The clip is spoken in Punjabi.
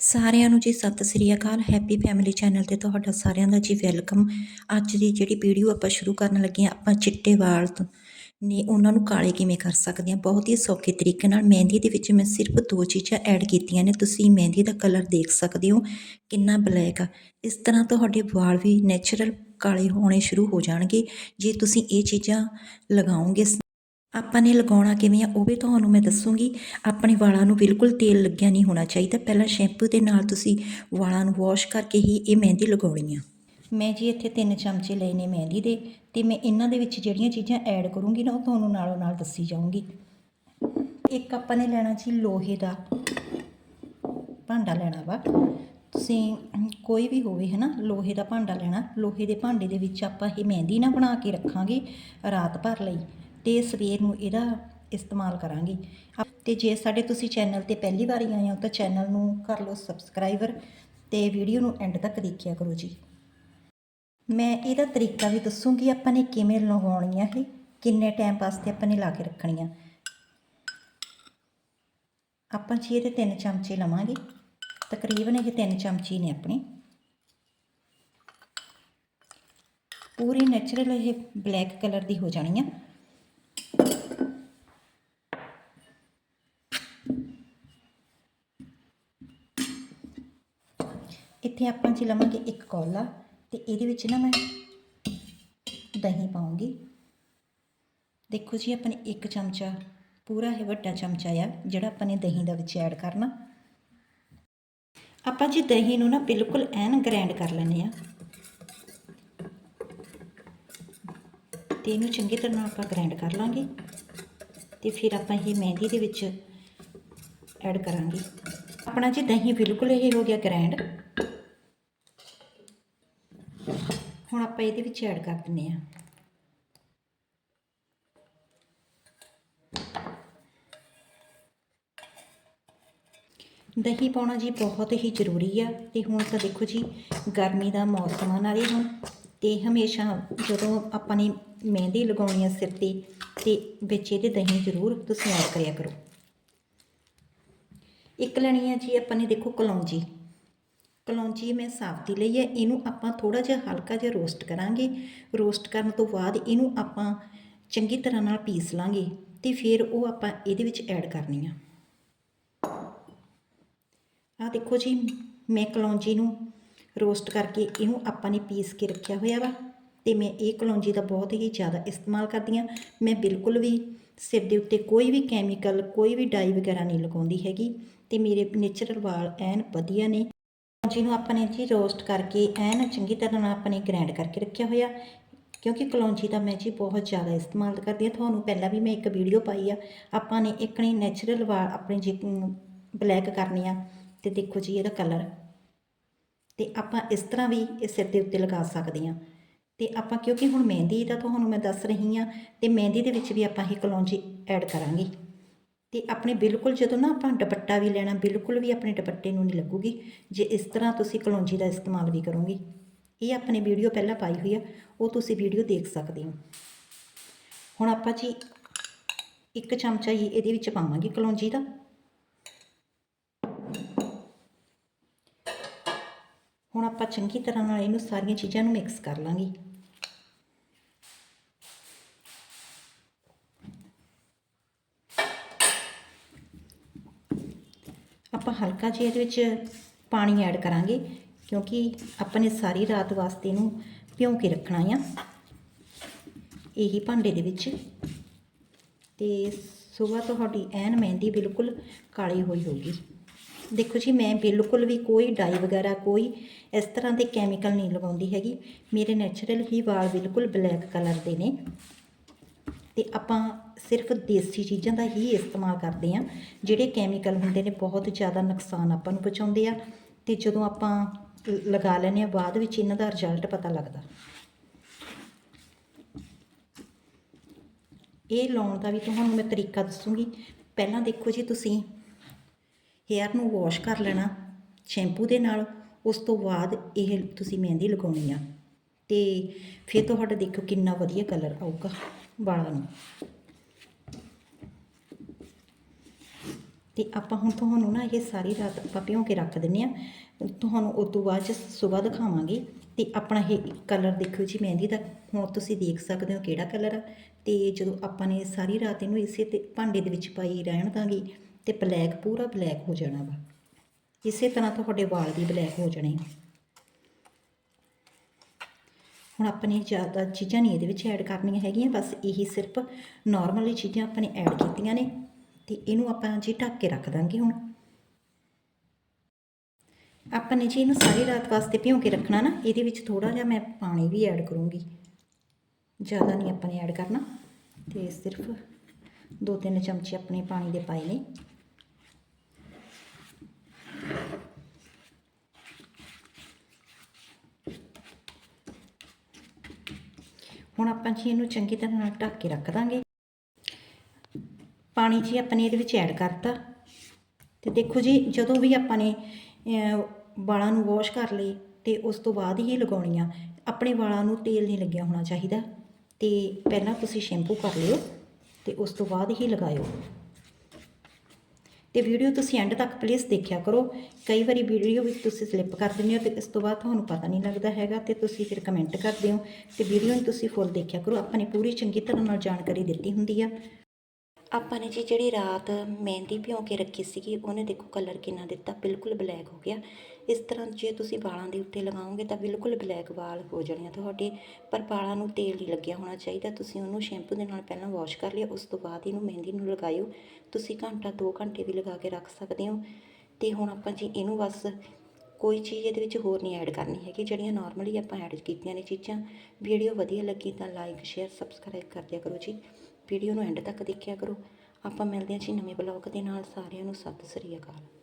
ਸਾਰਿਆਂ ਨੂੰ ਜੀ ਸਤਿ ਸ੍ਰੀ ਅਕਾਲ ਹੈਪੀ ਫੈਮਿਲੀ ਚੈਨਲ ਤੇ ਤੁਹਾਡਾ ਸਾਰਿਆਂ ਦਾ ਜੀ ਵੈਲਕਮ ਅੱਜ ਦੀ ਜਿਹੜੀ ਵੀਡੀਓ ਆਪਾਂ ਸ਼ੁਰੂ ਕਰਨ ਲੱਗੇ ਹਾਂ, ਆਪਾਂ ਚਿੱਟੇ ਵਾਲ ਨੇ ਉਹਨਾਂ ਨੂੰ ਕਾਲੇ ਕਿਵੇਂ ਕਰ ਸਕਦੇ ਹਾਂ? ਬਹੁਤ ਹੀ ਸੌਖੇ ਤਰੀਕੇ ਨਾਲ ਮਹਿੰਦੀ ਦੇ ਵਿੱਚ ਮੈਂ ਸਿਰਫ ਦੋ ਚੀਜ਼ਾਂ ਐਡ ਕੀਤੀਆਂ ਨੇ। ਤੁਸੀਂ ਮਹਿੰਦੀ ਦਾ ਕਲਰ ਦੇਖ ਸਕਦੇ ਹੋ, ਕਿੰਨਾ ਬਲੈਕ ਆ। ਇਸ ਤਰ੍ਹਾਂ ਤੁਹਾਡੇ ਵਾਲ ਵੀ ਨੇਚਰਲ ਕਾਲੇ ਹੋਣੇ ਸ਼ੁਰੂ ਹੋ ਜਾਣਗੇ। ਜੇ ਤੁਸੀਂ ਇਹ ਚੀਜ਼ਾਂ ਲਗਾਓਗੇ ਆਪਾਂ ਨੇ ਲਗਾਉਣਾ ਕਿਵੇਂ ਆ, ਉਹ ਵੀ ਤੁਹਾਨੂੰ ਮੈਂ ਦੱਸੂਗੀ। ਆਪਣੇ ਵਾਲਾਂ ਨੂੰ ਬਿਲਕੁਲ ਤੇਲ ਲੱਗਿਆ ਨਹੀਂ ਹੋਣਾ ਚਾਹੀਦਾ। ਪਹਿਲਾਂ ਸ਼ੈਂਪੂ ਦੇ ਨਾਲ ਤੁਸੀਂ ਵਾਲਾਂ ਨੂੰ ਵਾਸ਼ ਕਰਕੇ ਹੀ ਇਹ ਮਹਿੰਦੀ ਲਗਾਉਣੀ ਆ। ਮੈਂ ਜੀ ਇੱਥੇ ਤਿੰਨ ਚਮਚੇ ਲਏ ਨੇ ਮਹਿੰਦੀ ਦੇ ਤੇ ਮੈਂ ਇਹਨਾਂ ਦੇ ਵਿੱਚ ਜਿਹੜੀਆਂ ਚੀਜ਼ਾਂ ਐਡ ਕਰੂੰਗੀ ਨਾ, ਉਹ ਤੁਹਾਨੂੰ ਨਾਲੋਂ ਨਾਲ ਦੱਸੀ ਜਾਊਂਗੀ। ਇੱਕ ਆਪਾਂ ਨੇ ਲੈਣਾ ਜੀ ਲੋਹੇ ਦਾ ਭਾਂਡਾ ਲੈਣਾ ਵਾ। ਤੁਸੀਂ ਕੋਈ ਵੀ ਹੋਵੇ ਹੈ ਨਾ ਲੋਹੇ ਦਾ ਭਾਂਡਾ ਲੈਣਾ। ਲੋਹੇ ਦੇ ਭਾਂਡੇ ਦੇ ਵਿੱਚ ਆਪਾਂ ਇਹ ਮਹਿੰਦੀ ਨਾ ਬਣਾ ਕੇ ਰੱਖਾਂਗੇ ਰਾਤ ਭਰ ਲਈ। ਤੇ ਸਵੇਰ ਨੂੰ ਇਹਦਾ ਇਸਤੇਮਾਲ ਕਰਾਂਗੇ। ਅਪ- ਤੇ ਜੇ ਸਾਡੇ ਤੁਸੀਂ ਚੈਨਲ ਤੇ ਪਹਿਲੀ ਵਾਰੀ ਆਏ ਹੋ ਤਾਂ ਚੈਨਲ ਨੂੰ ਕਰ ਲਓ ਸਬਸਕ੍ਰਾਈਬਰ ਤੇ ਵੀਡੀਓ ਨੂੰ ਐਂਡ ਤੱਕ ਦੇਖਿਆ ਕਰੋ ਜੀ। ਮੈਂ ਇਹਦਾ ਤਰੀਕਾ ਵੀ ਦੱਸੂਗੀ ਆਪਾਂ ਨੇ ਕਿਵੇਂ ਲਗਾਉਣੀਆਂ ਇਹ, ਕਿੰਨੇ ਟਾਈਮ ਵਾਸਤੇ ਆਪਾਂ ਨੇ ਲਾ ਕੇ ਰੱਖਣੀਆਂ। ਆਪਾਂ ਜੀ ਇਹਦੇ ਤਿੰਨ ਚਮਚੇ ਲਵਾਂਗੇ। ਤਕਰੀਬਨ ਇਹ ਤਿੰਨ ਚਮਚੇ ਨੇ ਆਪਣੇ। ਪੂਰੀ ਨੈਚੁਰਲ ਇਹ ਬਲੈਕ ਕਲਰ ਦੀ ਹੋ ਜਾਣੀ ਆ। ਇੱਥੇ ਆਪਾਂ ਜੀ ਲਵਾਂਗੇ ਇੱਕ ਕੌਲਾ ਤੇ ਇਹਦੇ ਵਿੱਚ ਨਾ ਮੈਂ ਦਹੀਂ ਪਾਉਂਗੀ। ਦੇਖੋ ਜੀ, ਆਪਾਂ ਨੇ ਇੱਕ ਚਮਚਾ ਪੂਰਾ ਇਹ ਵੱਡਾ ਚਮਚਾ ਆ, ਜਿਹੜਾ ਆਪਾਂ ਨੇ ਦਹੀਂ ਦਾ ਵਿੱਚ ਐਡ ਕਰਨਾ। ਆਪਾਂ ਜੀ ਦਹੀਂ ਨੂੰ ਨਾ ਬਿਲਕੁਲ ਐਨ ਗ੍ਰਾਈਂਡ ਕਰ ਲੈਣੇ ਆ ਤੇ ਇਹਨੂੰ ਚੰਗੀ ਤਰ੍ਹਾਂ ਆਪਾਂ ਗ੍ਰਾਈਂਡ ਕਰ ਲਾਂਗੇ ਤੇ ਫਿਰ ਆਪਾਂ ਇਹ ਮਹਿੰਦੀ ਦੇ ਵਿੱਚ ਐਡ ਕਰਾਂਗੇ। ਆਪਣਾ ਜੀ ਦਹੀਂ ਬਿਲਕੁਲ ਇਹ ਹੋ ਗਿਆ ਗ੍ਰੈਂਡ ਹੁਣ ਆਪਾਂ ਇਹਦੇ ਵਿੱਚ ਐਡ ਕਰ ਦਿੰਨੇ ਆ ਦਹੀਂ ਪਾਉਣਾ ਜੀ ਬਹੁਤ ਹੀ ਜ਼ਰੂਰੀ ਆ ਤੇ ਹੁਣ ਤਾਂ ਦੇਖੋ ਜੀ, ਗਰਮੀ ਦਾ ਮੌਸਮ ਆ ਨਾਲੇ ਹੁਣ ਤੇ ਹਮੇਸ਼ਾ ਜਦੋਂ ਆਪਾਂ ਨੇ ਮਹਿੰਦੀ ਲਗਾਉਣੀ ਆ ਸਿਰ ਤੇ ਤੇ ਵਿੱਚ ਇਹਦੇ ਦਹੀਂ ਜ਼ਰੂਰ ਤੁਸੀਂ ਐਡ ਕਰਿਆ ਕਰੋ। ਇੱਕ ਲੈਣੀ ਆ ਜੀ ਆਪਾਂ ਨੇ ਦੇਖੋ ਕਲੌਂਜੀ। ਕਲੌਂਜੀ ਮੈਂ ਸਾਫਤੀ ਲਈ ਹੈ, ਇਹਨੂੰ ਆਪਾਂ ਥੋੜਾ ਜਿਹਾ ਹਲਕਾ ਜਿਹਾ ਰੋਸਟ ਕਰਾਂਗੇ। ਰੋਸਟ ਕਰਨ ਤੋਂ ਬਾਅਦ ਇਹਨੂੰ ਆਪਾਂ ਚੰਗੀ ਤਰ੍ਹਾਂ ਨਾਲ ਪੀਸ ਲਾਂਗੇ ਤੇ ਫਿਰ ਉਹ ਆਪਾਂ ਇਹਦੇ ਵਿੱਚ ਐਡ ਕਰਨੀ ਆ। ਆ ਦੇਖੋ ਜੀ, ਮੈਂ ਕਲੌਂਜੀ ਨੂੰ ਰੋਸਟ ਕਰਕੇ ਇਹਨੂੰ ਆਪਾਂ ਨੇ ਪੀਸ ਕੇ ਰੱਖਿਆ ਹੋਇਆ ਵਾ ਤੇ ਮੈਂ ਇਹ ਕਲੌਂਜੀ ਦਾ ਬਹੁਤ ਹੀ ਜ਼ਿਆਦਾ ਇਸਤੇਮਾਲ ਕਰਦੀ ਆ ਮੈਂ ਬਿਲਕੁਲ ਵੀ ਸਿਰ ਦੇ ਉੱਤੇ ਕੋਈ ਵੀ ਕੈਮੀਕਲ ਕੋਈ ਵੀ ਡਾਈ ਵਗੈਰਾ ਨਹੀਂ ਲਗਾਉਂਦੀ ਹੈਗੀ ਤੇ ਮੇਰੇ ਨੇਚਰਲ ਵਾਲ ਐਨ ਵਧੀਆ ਨੇ। ਕਲੌਂਜੀ ਨੂੰ ਆਪਾਂ ਨੇ ਜੀ ਰੋਸਟ ਕਰਕੇ, ਐਨ ਚੰਗੀ ਤਰ੍ਹਾਂ ਨਾਲ ਆਪਾਂ ਨੇ ਗ੍ਰਾਈਂਡ ਕਰਕੇ ਰੱਖਿਆ ਹੋਇਆ। ਕਿਉਂਕਿ ਕਲੌਂਜੀ ਦਾ ਮੈਂ ਜੀ ਬਹੁਤ ਜ਼ਿਆਦਾ ਇਸਤੇਮਾਲ ਕਰਦੀ ਹਾਂ। ਤੁਹਾਨੂੰ ਪਹਿਲਾਂ ਵੀ ਮੈਂ ਇੱਕ ਵੀਡੀਓ ਪਾਈ ਆ। ਆਪਾਂ ਨੇ ਇਕਣੀ ਨੈਚੁਰਲ ਵਾਲ ਆਪਣੇ ਜੀ ਬਲੈਕ ਕਰਨੇ ਆ। ਤੇ ਦੇਖੋ ਜੀ ਇਹਦਾ ਕਲਰ ਤੇ ਆਪਾਂ ਇਸ ਤਰ੍ਹਾਂ ਵੀ ਇਹ ਸਿਰ ਦੇ ਉੱਤੇ ਲਗਾ ਸਕਦੇ ਹਾਂ। ਤੇ ਆਪਾਂ ਕਿਉਂਕਿ ਹੁਣ ਮਹਿੰਦੀ ਦਾ ਤੁਹਾਨੂੰ ਮੈਂ ਦੱਸ ਰਹੀ ਹਾਂ। ਤੇ ਮਹਿੰਦੀ ਦੇ ਵਿੱਚ ਵੀ ਆਪਾਂ ਇਹ ਕਲੌਂਜੀ ਐਡ ਕਰਾਂਗੇ। ਤੇ ਆਪਣੇ ਬਿਲਕੁਲ ਜਦੋਂ ਨਾ ਆਪਾਂ ਦੁਪੱਟਾ ਵੀ ਲੈਣਾ, ਬਿਲਕੁਲ ਵੀ ਆਪਣੇ ਦੁਪੱਟੇ ਨੂੰ ਨਹੀਂ ਲੱਗੂਗੀ, ਜੇ ਇਸ ਤਰ੍ਹਾਂ ਤੁਸੀਂ ਕਲੌਂਜੀ ਦਾ ਇਸਤੇਮਾਲ ਵੀ ਕਰੋਗੇ। ਇਹ ਆਪਣੇ ਵੀਡੀਓ ਪਹਿਲਾਂ ਪਾਈ ਹੋਈ ਆ, ਉਹ ਤੁਸੀਂ ਵੀਡੀਓ ਦੇਖ ਸਕਦੇ ਹੋ। ਹੁਣ ਆਪਾਂ ਜੀ ਇੱਕ ਚਮਚਾ ਹੀ ਇਹਦੇ ਵਿੱਚ ਪਾਵਾਂਗੇ ਕਲੌਂਜੀ ਦਾ। ਹੁਣ ਆਪਾਂ ਚੰਗੀ ਤਰ੍ਹਾਂ ਨਾਲ ਇਹਨੂੰ ਸਾਰੀਆਂ ਚੀਜ਼ਾਂ ਨੂੰ ਮਿਕਸ ਕਰ ਲਾਂਗੇ। ਆਪਾਂ ਹਲਕਾ ਜਿਹਾ ਇਹਦੇ ਵਿੱਚ ਪਾਣੀ ਐਡ ਕਰਾਂਗੇ, ਕਿਉਂਕਿ ਆਪਾਂ ਨੇ ਸਾਰੀ ਰਾਤ ਵਾਸਤੇ ਇਹਨੂੰ ਭਿਉਂ ਕੇ ਰੱਖਣਾ ਆ। ਇਹੀ ਭਾਂਡੇ ਦੇ ਵਿੱਚ। ਤੇ ਸਵੇਰ ਤੁਹਾਡੀ ਐਨ ਮਹਿੰਦੀ ਬਿਲਕੁਲ ਕਾਲੀ ਹੋਈ ਹੋਊਗੀ। ਦੇਖੋ ਜੀ, ਮੈਂ ਬਿਲਕੁਲ ਵੀ ਕੋਈ ਡਾਈ ਵਗੈਰਾ, ਕੋਈ ਇਸ ਤਰ੍ਹਾਂ ਦੇ ਕੈਮੀਕਲ ਨਹੀਂ ਲਗਾਉਂਦੀ ਹੈਗੀ। ਮੇਰੇ ਨੈਚੁਰਲ ਹੀ ਵਾਲ ਬਿਲਕੁਲ ਬਲੈਕ ਕਲਰ ਦੇ ਨੇ। ਤੇ ਆਪਾਂ ਸਿਰਫ ਦੇਸੀ ਚੀਜ਼ਾਂ ਦਾ ਹੀ ਇਸਤੇਮਾਲ ਕਰਦੇ ਹਾਂ, ਜਿਹੜੇ ਕੈਮੀਕਲ ਹੁੰਦੇ ਨੇ, ਬਹੁਤ ਜ਼ਿਆਦਾ ਨੁਕਸਾਨ ਆਪਾਂ ਨੂੰ ਪਹੁੰਚਾਉਂਦੇ ਆ ਤੇ ਜਦੋਂ ਆਪਾਂ ਲਗਾ ਲੈਂਦੇ ਆ ਬਾਅਦ ਵਿੱਚ ਇਹਨਾਂ ਦਾ ਰਿਜ਼ਲਟ ਪਤਾ ਲੱਗਦਾ। ਇਹ ਲਾਉਣ ਦਾ ਵੀ ਤੁਹਾਨੂੰ ਮੈਂ ਤਰੀਕਾ ਦੱਸੂਗੀ। ਪਹਿਲਾਂ ਦੇਖੋ ਜੀ ਤੁਸੀਂ ਹੇਅਰ ਨੂੰ ਵਾਸ਼ ਕਰ ਲੈਣਾ ਸ਼ੈਂਪੂ ਦੇ ਨਾਲ, ਉਸ ਤੋਂ ਬਾਅਦ ਇਹ ਤੁਸੀਂ ਮਹਿੰਦੀ ਲਗਾਉਣੀ ਆ। ਤੇ ਫਿਰ ਤੁਹਾਡਾ ਦੇਖੋ ਕਿੰਨਾ ਵਧੀਆ ਕਲਰ ਆਊਗਾ। ਵਾਲਾਂ ਨੂੰ। ਤੇ ਆਪਾਂ ਹੁਣ ਤੁਹਾਨੂੰ ਨਾ ਇਹ ਸਾਰੀ ਰਾਤ ਆਪਾਂ ਭਿਉਂ ਕੇ ਰੱਖ ਦਿੰਨੇ ਆ ਤੁਹਾਨੂੰ ਉਸ ਤੋਂ ਬਾਅਦ ਚ ਸਵੇਰ ਦਿਖਾਵਾਂਗੇ। ਤੇ ਆਪਣਾ ਇਹ ਕਲਰ ਦੇਖੋ ਜੀ ਮਹਿੰਦੀ ਦਾ। ਹੁਣ ਤੁਸੀਂ ਦੇਖ ਸਕਦੇ ਹੋ ਕਿਹੜਾ ਕਲਰ ਆ। ਤੇ ਜਦੋਂ ਆਪਾਂ ਨੇ ਸਾਰੀ ਰਾਤ ਇਹਨੂੰ ਇਸੇ ਤੇ ਭਾਂਡੇ ਦੇ ਵਿੱਚ ਪਾਈ ਰਹਿਣ ਦਾਂਗੇ, ਤੇ ਬਲੈਕ ਪੂਰਾ ਬਲੈਕ ਹੋ ਜਾਣਾ ਵਾ। ਇਸੇ ਤਰ੍ਹਾਂ ਤੁਹਾਡੇ ਵਾਲ ਵੀ ਬਲੈਕ ਹੋ ਜਾਣੇ ਹੁਣ ਆਪਾਂ ਨੇ ਜ਼ਿਆਦਾ ਚੀਜ਼ਾਂ ਨਹੀਂ ਇਹਦੇ ਵਿੱਚ ਐਡ ਕਰਨੀਆਂ ਹੈਗੀਆਂ, ਬਸ ਇਹੀ ਸਿਰਫ ਨਾਰਮਲੀ ਚੀਜ਼ਾਂ ਆਪਾਂ ਨੇ ਐਡ ਕੀਤੀਆਂ ਨੇ ਤੇ ਇਹਨੂੰ ਆਪਾਂ ਜੀ ਢੱਕ ਕੇ ਰੱਖ ਦਾਂਗੇ ਹੁਣ। ਆਪਾਂ ਨੇ ਜੀ ਇਹਨੂੰ ਸਾਰੀ ਰਾਤ ਵਾਸਤੇ ਭਿਉਂ ਕੇ ਰੱਖਣਾ ਨਾ, ਇਹਦੇ ਵਿੱਚ ਥੋੜਾ ਜਿਹਾ ਮੈਂ ਪਾਣੀ ਵੀ ਐਡ ਕਰੂੰਗੀ। ਜ਼ਿਆਦਾ ਨਹੀਂ ਆਪਾਂ ਨੇ ਐਡ ਕਰਨਾ, ਤੇ ਸਿਰਫ ਦੋ ਤਿੰਨ ਚਮਚੇ ਆਪਣੇ ਪਾਣੀ ਦੇ ਪਾਏ ਨੇ। ਹੁਣ ਆਪਾਂ ਜੀ ਇਹਨੂੰ ਚੰਗੀ ਤਰ੍ਹਾਂ ਨਾਲ ਢੱਕ ਕੇ ਰੱਖ ਦਾਂਗੇ। ਪਾਣੀ ਜੀ ਆਪਾਂ ਨੇ ਇਹਦੇ ਵਿੱਚ ਐਡ ਕਰਤਾ। ਤੇ ਦੇਖੋ ਜੀ, ਜਦੋਂ ਵੀ ਆਪਾਂ ਨੇ ਵਾਲਾਂ ਨੂੰ ਵਾਸ਼ ਕਰ ਲਈ ਤੇ ਉਸ ਤੋਂ ਬਾਅਦ ਹੀ ਲਗਾਉਣੀਆਂ, ਆਪਣੇ ਵਾਲਾਂ ਨੂੰ ਤੇਲ ਨਹੀਂ ਲੱਗਿਆ ਹੋਣਾ ਚਾਹੀਦਾ। ਤੇ ਪਹਿਲਾਂ ਤੁਸੀਂ ਸ਼ੈਂਪੂ ਕਰ ਲਿਓ ਤੇ ਉਸ ਤੋਂ ਬਾਅਦ ਹੀ ਲਗਾਇਓ। ਤੇ ਵੀਡੀਓ ਤੁਸੀਂ ਐਂਡ ਤੱਕ ਪਲੀਜ਼ ਦੇਖਿਆ ਕਰੋ। ਕਈ ਵਾਰੀ ਵੀਡੀਓ ਵਿੱਚ ਤੁਸੀਂ ਸਲਿੱਪ ਕਰ ਦਿੰਦੇ ਹੋ ਤੇ ਇਸ ਤੋਂ ਬਾਅਦ ਤੁਹਾਨੂੰ ਪਤਾ ਨਹੀਂ ਲੱਗਦਾ ਹੈਗਾ ਤੇ ਤੁਸੀਂ ਫਿਰ ਕਮੈਂਟ ਕਰਦੇ ਹੋ ਤੇ ਵੀਡੀਓ ਨੂੰ ਤੁਸੀਂ ਫੁੱਲ ਦੇਖਿਆ ਕਰੋ। ਆਪਾਂ ਨੇ ਪੂਰੀ ਚੰਗੀ ਤਰ੍ਹਾਂ ਨਾਲ ਜਾਣਕਾਰੀ ਦਿੱਤੀ ਹੁੰਦੀ ਆ। ਆਪਾਂ ਨੇ ਜੀ ਜਿਹੜੀ ਰਾਤ ਮਹਿੰਦੀ ਭਿਉਂ ਕੇ ਰੱਖੀ ਸੀਗੀ, ਉਹਨੇ ਦੇਖੋ ਕਲਰ ਕਿੰਨਾ ਦਿੱਤਾ, ਬਿਲਕੁਲ ਬਲੈਕ ਹੋ ਗਿਆ। ਇਸ ਤਰ੍ਹਾਂ ਜੇ ਤੁਸੀਂ ਵਾਲਾਂ ਦੇ ਉੱਤੇ ਲਗਾਓਗੇ ਤਾਂ ਬਿਲਕੁਲ ਬਲੈਕ ਵਾਲ ਹੋ ਜਾਣੇ ਆ ਤੁਹਾਡੇ, ਪਰ ਵਾਲਾਂ ਨੂੰ ਤੇਲ ਨਹੀਂ ਲੱਗਿਆ ਹੋਣਾ ਚਾਹੀਦਾ, ਤੁਸੀਂ ਉਹਨੂੰ ਸ਼ੈਂਪੂ ਦੇ ਨਾਲ ਪਹਿਲਾਂ ਵਾਸ਼ ਕਰ ਲਿਆ, ਉਸ ਤੋਂ ਬਾਅਦ ਇਹਨੂੰ ਮਹਿੰਦੀ ਨੂੰ ਲਗਾਇਓ। ਤੁਸੀਂ ਘੰਟਾ 2 ਘੰਟੇ ਵੀ ਲਗਾ ਕੇ ਰੱਖ ਸਕਦੇ ਹੋ। ਤੇ ਹੁਣ ਆਪਾਂ ਜੀ ਇਹਨੂੰ ਬਸ ਕੋਈ ਚੀਜ਼ ਇਹਦੇ ਵਿੱਚ ਹੋਰ ਨਹੀਂ ਐਡ ਕਰਨੀ ਹੈਗੀ, ਜਿਹੜੀਆਂ ਨਾਰਮਲੀ ਆਪਾਂ ਐਡ ਕੀਤੀਆਂ ਨੇ ਚੀਜ਼ਾਂ। ਵੀਡੀਓ ਵਧੀਆ ਲੱਗੀ ਤਾਂ ਲਾਈਕ ਸ਼ੇਅਰ ਸਬਸਕ੍ਰਾਈਬ ਕਰ ਦਿਆ ਕਰੋ ਜੀ। ਵੀਡੀਓ ਨੂੰ ਐਂਡ ਤੱਕ ਦੇਖਿਆ ਕਰੋ। ਆਪਾਂ ਮਿਲਦੇ ਹਾਂ ਜੀ ਨਵੇਂ ਬਲੌਗ ਦੇ ਨਾਲ, ਸਾਰਿਆਂ ਨੂੰ, ਸਤਿ ਸ੍ਰੀ ਅਕਾਲ।